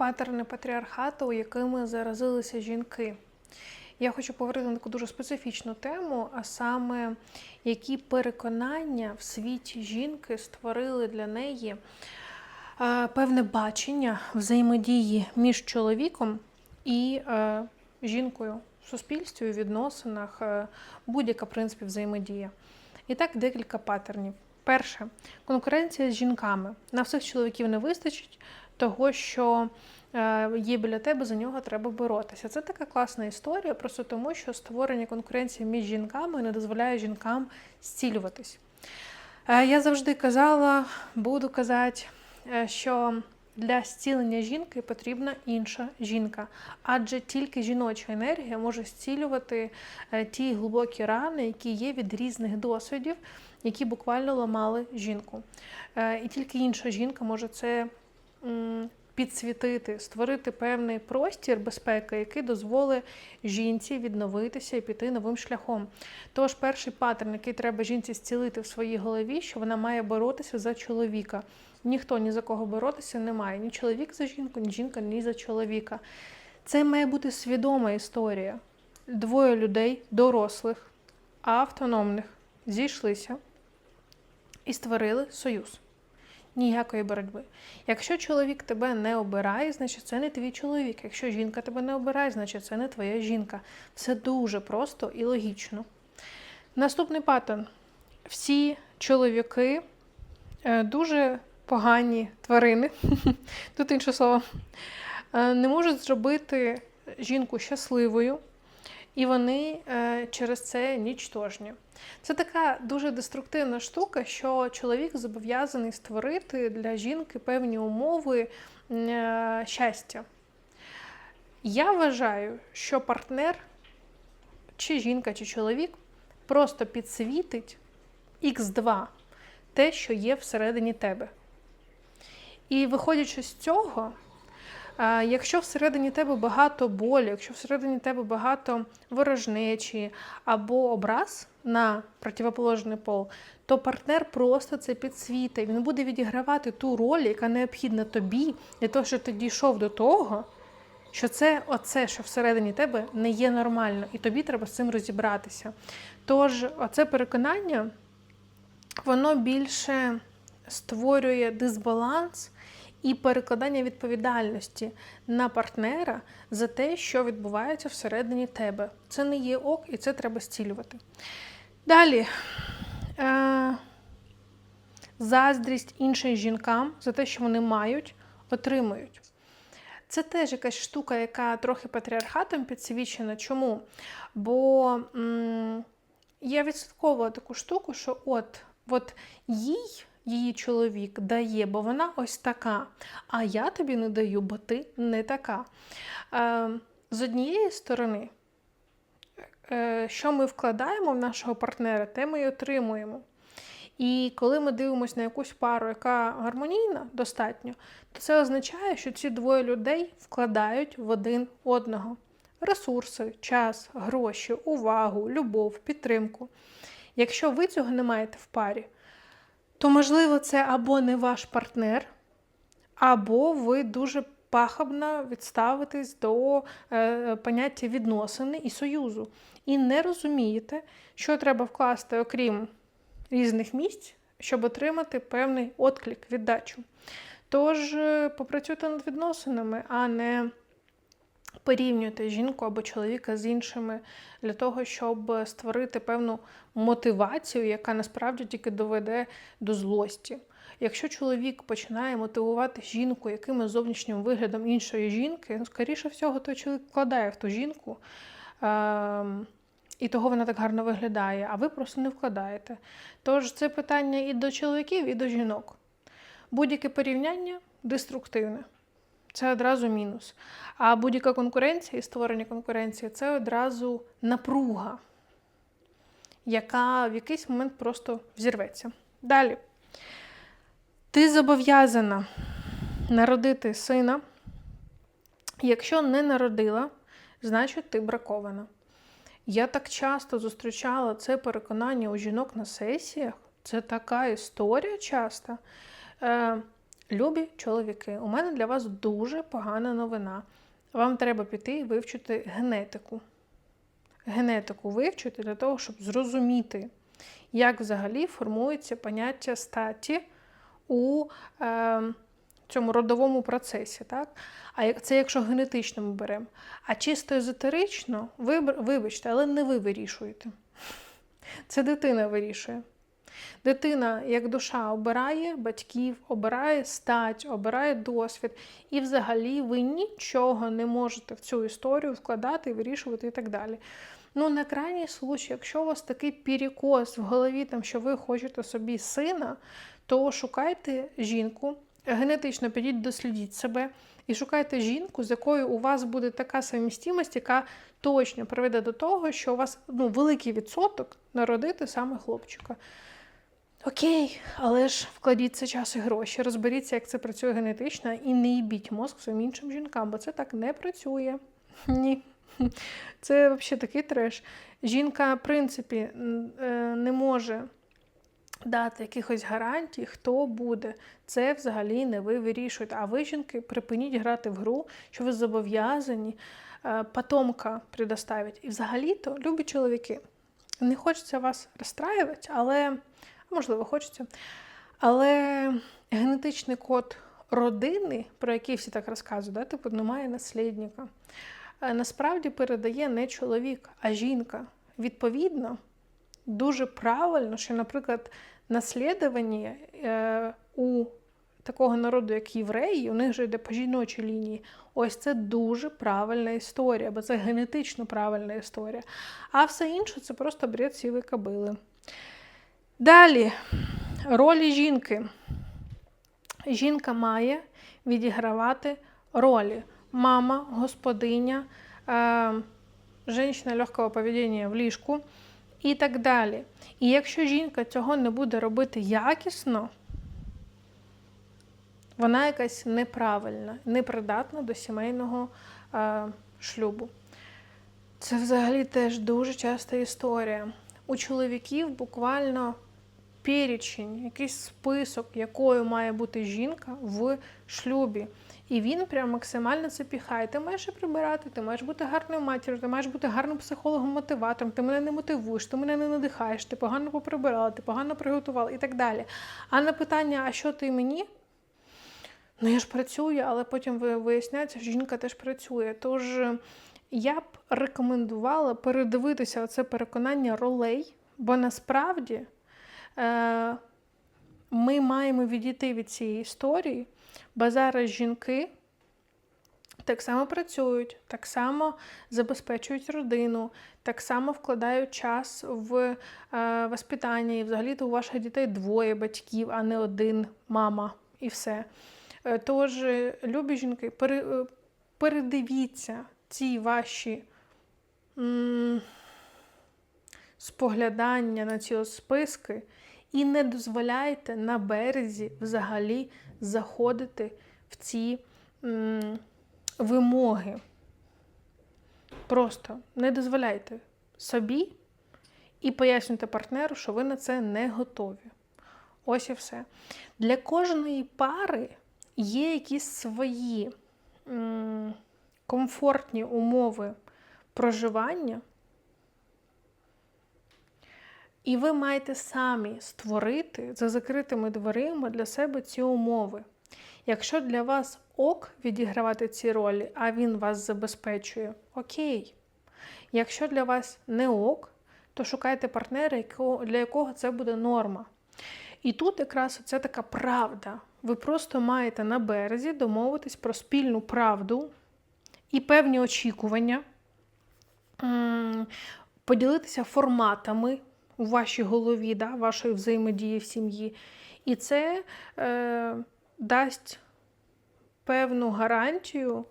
паттерни патріархату, якими заразилися жінки. Я хочу поговорити на таку дуже специфічну тему, а саме які переконання в світі жінки створили для неї е, певне бачення взаємодії між чоловіком і е, жінкою в суспільстві, у відносинах, е, будь-яка принципі взаємодія. І так декілька паттернів. Перше конкуренція з жінками. На всіх чоловіків не вистачить того, що е, є біля тебе, за нього треба боротися. Це така класна історія, просто тому, що створення конкуренції між жінками не дозволяє жінкам зцілюватись. Е, Я завжди казала, буду казати, е, що для зцілення жінки потрібна інша жінка, адже тільки жіноча енергія може зцілювати ті глибокі рани, які є від різних досвідів, які буквально ламали жінку. І тільки інша жінка може це підсвітити, створити певний простір безпеки, який дозволить жінці відновитися і піти новим шляхом. Тож перший паттерн, який треба жінці зцілити в своїй голові, що вона має боротися за чоловіка. Ніхто ні за кого боротися не має. Ні чоловік за жінку, ні жінка, ні за чоловіка. Це має бути свідома історія. Двоє людей, дорослих, автономних, зійшлися і створили союз. Ніякої боротьби. Якщо чоловік тебе не обирає, значить це не твій чоловік. Якщо жінка тебе не обирає, значить це не твоя жінка. Все дуже просто і логічно. Наступний паттерн. Всі чоловіки е, дуже погані тварини, тут інше слово, е, не можуть зробити жінку щасливою, і вони е, через це нічтожні. Це така дуже деструктивна штука, що чоловік зобов'язаний створити для жінки певні умови е, щастя. Я вважаю, що партнер, чи жінка, чи чоловік, просто підсвітить Х2 те, що є всередині тебе. І виходячи з цього, Якщо всередині тебе багато болі, якщо всередині тебе багато ворожнечі або образ на противоположний пол, то партнер просто це підсвітить. Він буде відігравати ту роль, яка необхідна тобі, для того, щоб ти дійшов до того, що це оце, що всередині тебе, не є нормально, і тобі треба з цим розібратися. Тож, оце переконання, воно більше створює дисбаланс і перекладання відповідальності на партнера за те, що відбувається всередині тебе. Це не є ок, і це треба зцілювати. Далі. Е- заздрість іншим жінкам за те, що вони мають, отримують. Це теж якась штука, яка трохи патріархатом підсвічена. Чому? Бо м- я відслідковувала таку штуку, що от, от їй її чоловік дає, бо вона ось така. А я тобі не даю, бо ти не така. Е, з однієї сторони, е, що ми вкладаємо в нашого партнера, те ми й отримуємо. І коли ми дивимося на якусь пару, яка гармонійна достатньо, то це означає, що ці двоє людей вкладають в один одного ресурси, час, гроші, увагу, любов, підтримку. Якщо ви цього не маєте в парі, то, можливо, це або не ваш партнер, або ви дуже пахабно відставитесь до е, поняття відносини і союзу. І не розумієте, що треба вкласти, окрім різних місць, щоб отримати певний отклик, віддачу. Тож е, попрацюйте над відносинами, а не порівнюйте жінку або чоловіка з іншими для того, щоб створити певну мотивацію, яка насправді тільки доведе до злості. Якщо чоловік починає мотивувати жінку якимось зовнішнім виглядом іншої жінки, ну, скоріше всього, той чоловік вкладає в ту жінку. Ем, і того вона так гарно виглядає, а ви просто не вкладаєте. Тож це питання і до чоловіків, і до жінок. Будь-яке порівняння деструктивне. Це одразу мінус. А будь-яка конкуренція і створення конкуренції це одразу напруга, яка в якийсь момент просто взірветься. Далі. Ти зобов'язана народити сина. Якщо не народила, значить ти бракована. Я так часто зустрічала це переконання у жінок на сесіях. Це така історія часто. Любі чоловіки, у мене для вас дуже погана новина. Вам треба піти і вивчити генетику. Генетику вивчити для того, щоб зрозуміти, як взагалі формується поняття статі у е, цьому родовому процесі. Так? А це якщо генетично ми беремо. А чисто езотерично, ви, вибачте, але не ви вирішуєте. Це дитина вирішує. Дитина, як душа, обирає батьків, обирає стать, обирає досвід. І взагалі ви нічого не можете в цю історію вкладати, вирішувати і так далі. Ну, на крайній случай, якщо у вас такий перекос в голові, там, що ви хочете собі сина, то шукайте жінку, генетично підіть, дослідіть себе і шукайте жінку, з якою у вас буде така совмістимость, яка точно приведе до того, що у вас ну, великий відсоток народити саме хлопчика. Окей, але ж вкладіть це час і гроші, розберіться, як це працює генетично, і не їбіть мозк своїм іншим жінкам, бо це так не працює. Ні. Це взагалі такий треш. Жінка, в принципі, е, не може дати якихось гарантій, хто буде. Це взагалі не ви вирішуєте. А ви, жінки, припиніть грати в гру, що ви зобов'язані е, потомка предоставити. І взагалі-то, любі чоловіки, не хочеться вас розстраювати, але можливо, хочеться. Але генетичний код родини, про який всі так розказують, да, типу, немає наслідника. Е, Насправді передає не чоловік, а жінка. Відповідно, дуже правильно, що, наприклад, наслідування е, у такого народу, як євреї, у них же йде по жіночій лінії. Ось це дуже правильна історія, бо це генетично правильна історія. А все інше це просто бред сівої кобили. Далі, ролі жінки. Жінка має відігравати ролі. Мама, господиня, е, жінка легкого поведіння в ліжку і так далі. І якщо жінка цього не буде робити якісно, вона якась неправильна, непридатна до сімейного е, шлюбу. Це взагалі теж дуже часта історія. У чоловіків буквально перечень, якийсь список, якою має бути жінка в шлюбі. І він прям максимально це піхає. Ти маєш прибирати, ти маєш бути гарною матір'ю, ти маєш бути гарним психологом-мотиватором, ти мене не мотивуєш, ти мене не надихаєш, ти погано поприбирала, ти погано приготувала і так далі. А на питання, а що ти мені? Ну я ж працюю, але потім виясняється, що жінка теж працює. Тож я б рекомендувала передивитися це переконання ролей, бо насправді ми маємо відійти від цієї історії, бо зараз жінки так само працюють, так само забезпечують родину, так само вкладають час в е, воспитання. І взагалі-то у ваших дітей двоє батьків, а не один мама і все. Е, Тож, е, любі жінки, е, передивіться ці ваші споглядання на ці списки і не дозволяйте на березі взагалі заходити в ці м, вимоги. Просто не дозволяйте собі і пояснюйте партнеру, що ви на це не готові. Ось і все. Для кожної пари є якісь свої м, комфортні умови проживання, і ви маєте самі створити за закритими дверима для себе ці умови. Якщо для вас ок відігравати ці ролі, а він вас забезпечує, окей. Якщо для вас не ок, то шукайте партнера, для якого це буде норма. І тут якраз це така правда. Ви просто маєте на березі домовитись про спільну правду і певні очікування, поділитися форматами у вашій голові, да, вашої взаємодії в сім'ї. І це е, дасть певну гарантію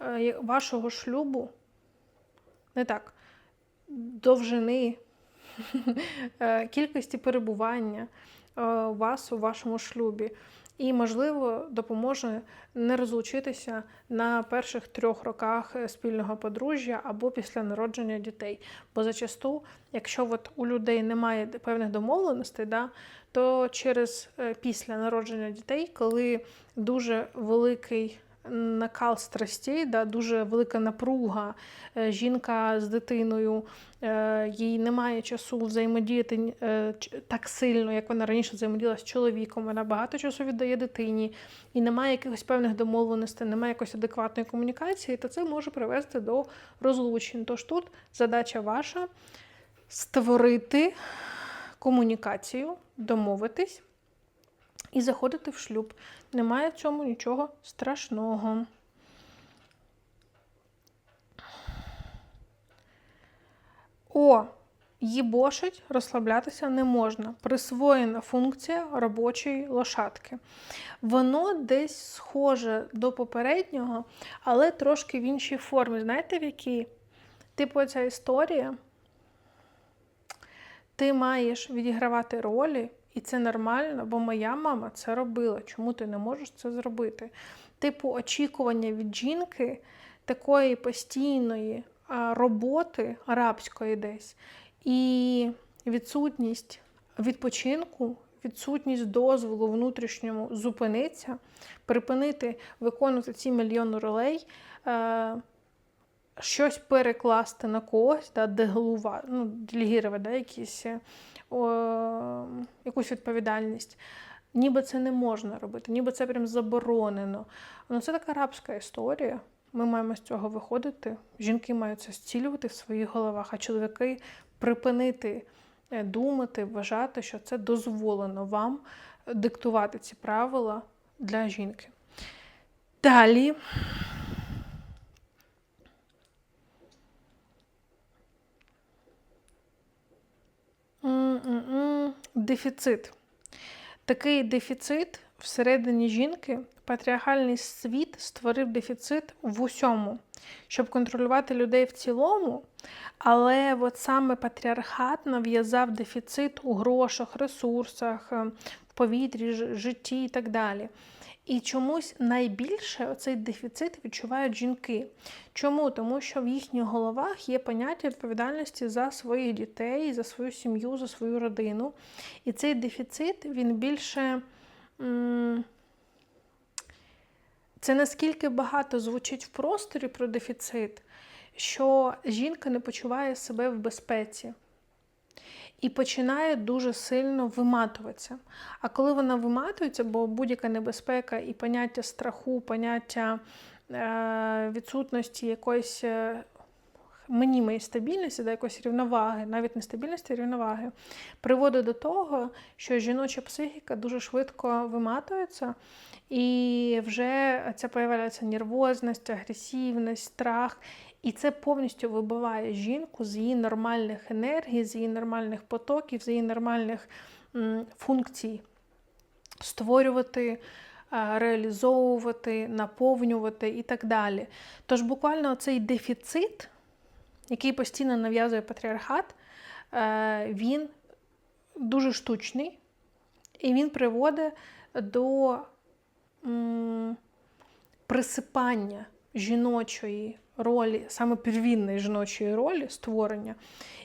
е, вашого шлюбу, не так, довжини, е, кількості перебування е, вас у вашому шлюбі. І, можливо, допоможе не розлучитися на перших трьох роках е, спільного подружжя або після народження дітей. Бо зачасту, якщо от у людей немає певних домовленостей, да, то через е, після народження дітей, коли дуже великий накал страстей, да, дуже велика напруга. е, Жінка з дитиною, е, їй немає часу взаємодіяти е, так сильно, як вона раніше взаємодіяла з чоловіком. Вона багато часу віддає дитині, і немає якихось певних домовленостей, немає якоїсь адекватної комунікації, то це може привести до розлучень. Тож тут задача ваша створити комунікацію, домовитись і заходити в шлюб. Немає в цьому нічого страшного. О, їбошить, розслаблятися не можна. Присвоєна функція робочої лошадки. Воно десь схоже до попереднього, але трошки в іншій формі. Знаєте, в якій? Типу, ця історія. Ти маєш відігравати ролі, і це нормально, бо моя мама це робила. Чому ти не можеш це зробити? Типу, очікування від жінки такої постійної роботи арабської десь, і відсутність відпочинку, відсутність дозволу внутрішньому зупинитися, припинити виконувати ці мільйони ролей. Е, щось перекласти на когось, да, делегувати, ну, делегувати, да, якісь, е, якусь відповідальність. Ніби це не можна робити, ніби це прям заборонено. Ну, це така арабська історія. Ми маємо з цього виходити. Жінки мають це зцілювати в своїх головах, а чоловіки припинити е, думати, вважати, що це дозволено вам диктувати ці правила для жінки. Далі. Дефіцит. Такий дефіцит всередині жінки, патріархальний світ створив дефіцит в усьому, щоб контролювати людей в цілому. Але от саме патріархат нав'язав дефіцит у грошах, ресурсах, е, повітрі, житті і так далі. І чомусь найбільше оцей дефіцит відчувають жінки. Чому? Тому що в їхніх головах є поняття відповідальності за своїх дітей, за свою сім'ю, за свою родину. І цей дефіцит він більше. Це наскільки багато звучить в просторі про дефіцит, що жінка не почуває себе в безпеці і починає дуже сильно виматуватися. А коли вона виматується, бо будь-яка небезпека і поняття страху, поняття е, відсутності якоїсь е, мінімої стабільності, да, якоїсь рівноваги, навіть не стабільності, рівноваги, приводить до того, що жіноча психіка дуже швидко виматується, і вже це появляється нервозність, агресивність, страх. І це повністю вибиває жінку з її нормальних енергій, з її нормальних потоків, з її нормальних функцій створювати, е, реалізовувати, наповнювати і так далі. Тож буквально цей дефіцит, який постійно нав'язує патріархат, е, він дуже штучний, і він приводить до присипання жіночої ролі, саме первінної жіночої ролі створення,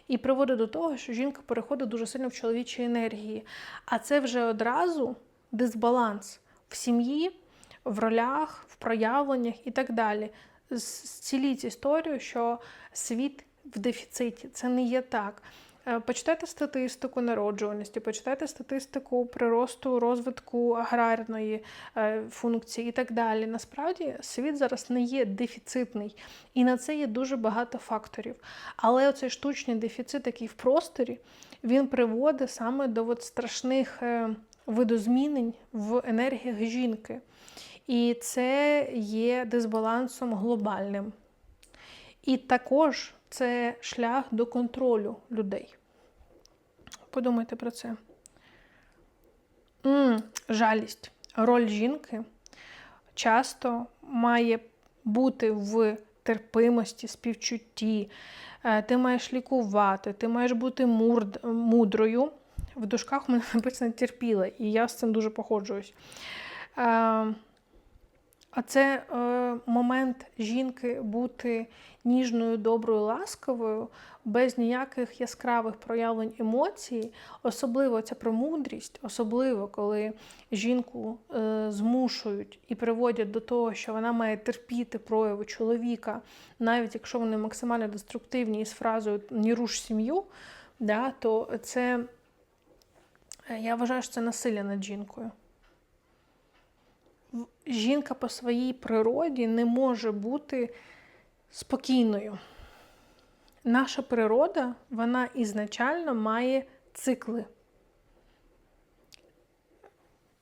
і приводить до того, що жінка переходить дуже сильно в чоловічі енергії. А це вже одразу дисбаланс в сім'ї, в ролях, в проявленнях і так далі. Зціліть історію, що світ в дефіциті. Це не є так. Е, Почитайте статистику народжуваності, почитайте статистику приросту, розвитку аграрної е, функції і так далі. Насправді світ зараз не є дефіцитний, і на це є дуже багато факторів. Але оцей штучний дефіцит, який в просторі, він приводить саме до от страшних е, видозмінень в енергіях жінки. І це є дисбалансом глобальним. І також це шлях до контролю людей. Подумайте про це. м жалість. Роль жінки часто має бути в терпимості, співчутті. Е, Ти маєш лікувати, ти маєш бути мурд, мудрою. В дужках у мене написано терпіла, і я з цим дуже походжуюсь. А це е, момент жінки бути ніжною, доброю, ласковою, без ніяких яскравих проявлень емоцій, особливо це про мудрість, особливо коли жінку е, змушують і приводять до того, що вона має терпіти прояви чоловіка, навіть якщо вони максимально деструктивні і з фразою «не руш сім'ю, да, то це е, я вважаю, що це насилля над жінкою жінка по своїй природі не може бути спокійною. Наша природа, вона ізначально має цикли.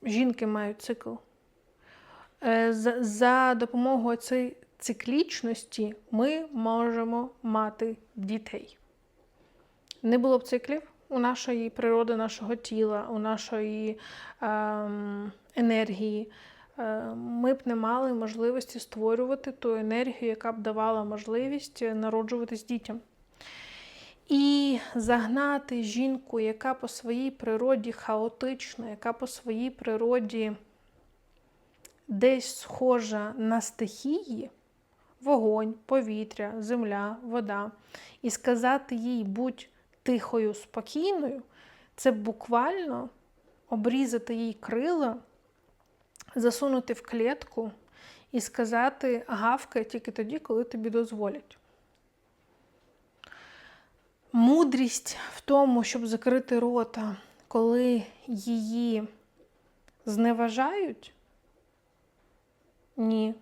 Жінки мають цикл. Е, за, допомогою цієї циклічності ми можемо мати дітей. Не було б циклів у нашої природи, нашого тіла, у нашої ем, енергії. Е, ми б не мали можливості створювати ту енергію, яка б давала можливість народжуватись дітям. І загнати жінку, яка по своїй природі хаотична, яка по своїй природі десь схожа на стихії, вогонь, повітря, земля, вода, і сказати їй будь тихою, спокійною, це буквально обрізати їй крила засунути в клітку і сказати гавкай тільки тоді, коли тобі дозволять. Мудрість в тому, щоб закрити рота, коли її зневажають? Ні.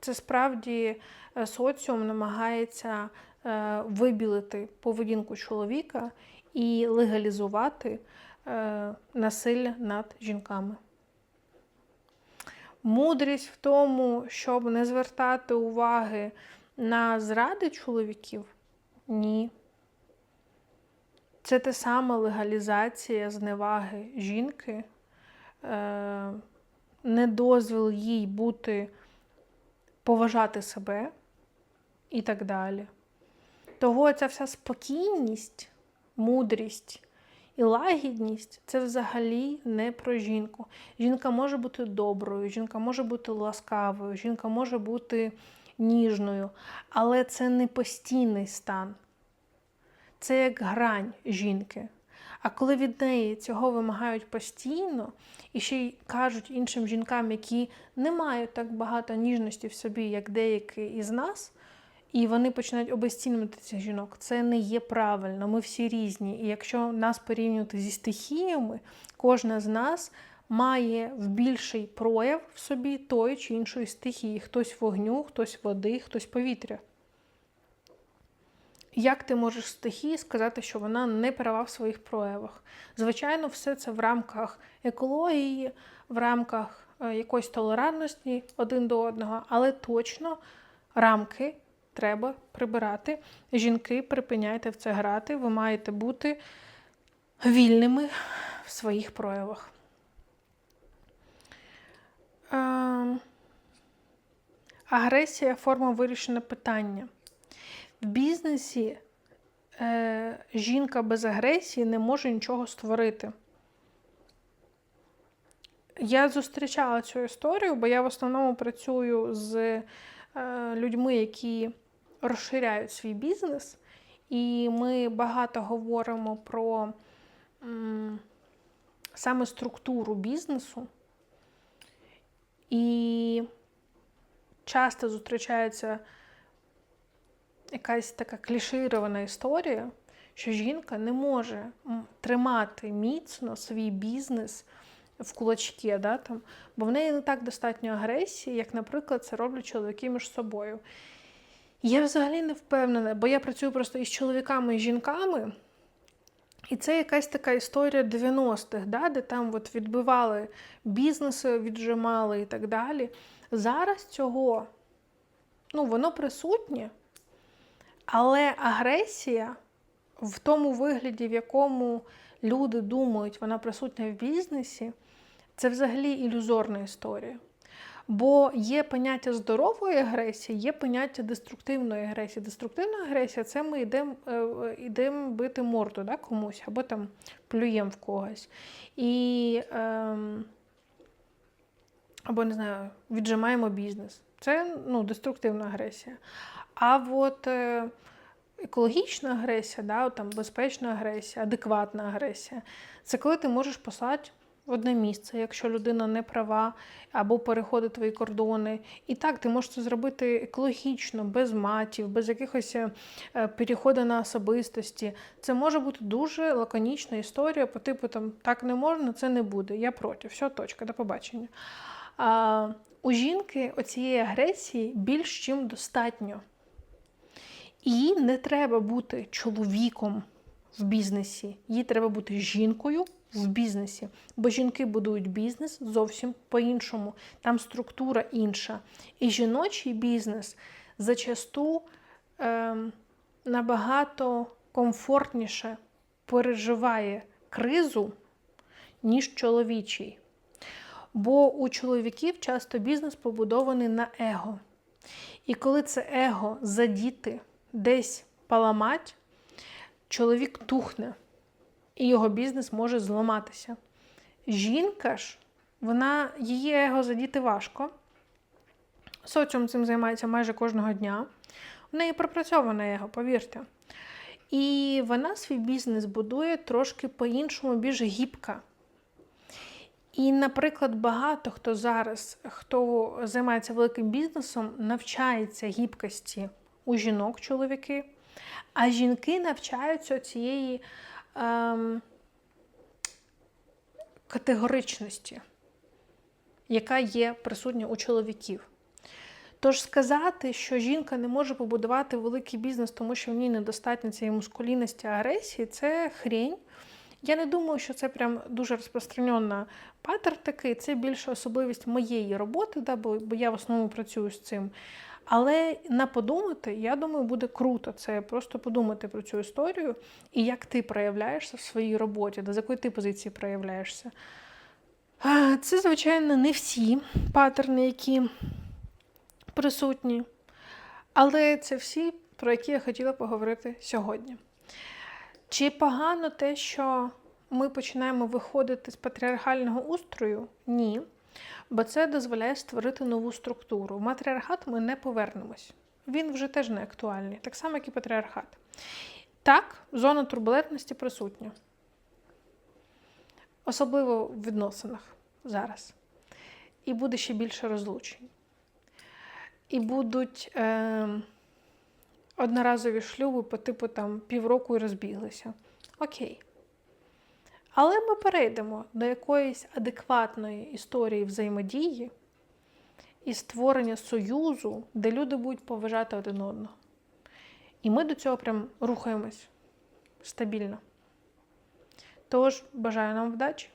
Це справді е, соціум намагається е, вибілити поведінку чоловіка і легалізувати е, насилля над жінками. Мудрість в тому, щоб не звертати уваги на зради чоловіків? Ні. Це те саме легалізація зневаги жінки, е, недозвіл їй бути, поважати себе і так далі. Того ця вся спокійність, мудрість і лагідність це взагалі не про жінку. Жінка може бути доброю, жінка може бути ласкавою, жінка може бути ніжною, але це не постійний стан. Це як грань жінки. А коли від неї цього вимагають постійно, і ще й кажуть іншим жінкам, які не мають так багато ніжності в собі, як деякі із нас, і вони починають обезцінювати цих жінок. Це не є правильно. Ми всі різні. І якщо нас порівнювати зі стихіями, кожна з нас має в більший прояв в собі тої чи іншої стихії. Хтось вогню, хтось води, хтось повітря. Як ти можеш стихії сказати, що вона не права в своїх проявах? Звичайно, все це в рамках екології, в рамках е, якоїсь толерантності один до одного, але точно рамки треба прибирати. Жінки, припиняйте в це грати, ви маєте бути вільними в своїх проявах. Ем, агресія форма вирішення питання. В бізнесі е, жінка без агресії не може нічого створити. Я зустрічала цю історію, бо я в основному працюю з е, людьми, які розширяють свій бізнес, і ми багато говоримо про м, саме структуру бізнесу. І часто зустрічається якась така кліширована історія, що жінка не може тримати міцно свій бізнес в кулачки, да, там, бо в неї не так достатньо агресії, як, наприклад, це роблять чоловіки між собою. Я взагалі не впевнена, бо я працюю просто із чоловіками і жінками. І це якась така історія 90-х, да, де там от відбивали бізнеси, віджимали і так далі. Зараз цього, ну, воно присутнє, але агресія в тому вигляді, в якому люди думають, вона присутня в бізнесі, це взагалі ілюзорна історія. Бо є поняття здорової агресії, є поняття деструктивної агресії. Деструктивна агресія це ми йдемо йдем бити морду да, комусь, або там плюємо в когось. І е, або не знаю, віджимаємо бізнес. Це ну, деструктивна агресія. А от е, екологічна агресія, да, там, безпечна агресія, адекватна агресія це коли ти можеш послати в одне місце, якщо людина не права або переходить твої кордони. І так, ти можеш це зробити екологічно, без матів, без якихось е, переходу на особистості. Це може бути дуже лаконічна історія по типу там так не можна, це не буде. Я проти. Все, точка, до побачення. А, у жінки оцієї агресії більш чим достатньо. І не треба бути чоловіком в бізнесі. Їй треба бути жінкою в бізнесі. Бо жінки будують бізнес зовсім по-іншому. Там структура інша. І жіночий бізнес зачасту е, набагато комфортніше переживає кризу, ніж чоловічий. Бо у чоловіків часто бізнес побудований на его. І коли це его задіти, десь поламать, чоловік тухне, і його бізнес може зламатися. Жінка ж, вона, її его задіти важко. Соціум цим займається майже кожного дня. У неї пропрацьоване его, повірте. І вона свій бізнес будує трошки по-іншому, більш гібка. І, наприклад, багато хто зараз, хто займається великим бізнесом, навчається гібкості у жінок, чоловіки, а жінки навчаються цієї ем, категоричності, яка є присутня у чоловіків. Тож сказати, що жінка не може побудувати великий бізнес, тому що в ній недостатньо цієї мускулінності агресії, це хрень. Я не думаю, що це прям дуже розпространена паттерн такий, це більше особливість моєї роботи, да, бо, бо я в основному працюю з цим. Але на подумати, я думаю, буде круто. Це просто подумати про цю історію і як ти проявляєшся в своїй роботі, з якої ти позиції проявляєшся. Це, звичайно, не всі паттерни, які присутні, але це всі, про які я хотіла поговорити сьогодні. Чи погано те, що ми починаємо виходити з патріархального устрою? Ні. Бо це дозволяє створити нову структуру. В матріархат ми не повернемось. Він вже теж не актуальний, так само, як і патріархат. Так, зона турбулентності присутня. Особливо в відносинах зараз. І буде ще більше розлучень. І будуть. Е- одноразові шлюби по типу там півроку і розбіглися. Окей. Але ми перейдемо до якоїсь адекватної історії взаємодії і створення союзу, де люди будуть поважати один одного. І ми до цього прям рухаємось стабільно. Тож, бажаю нам вдачі!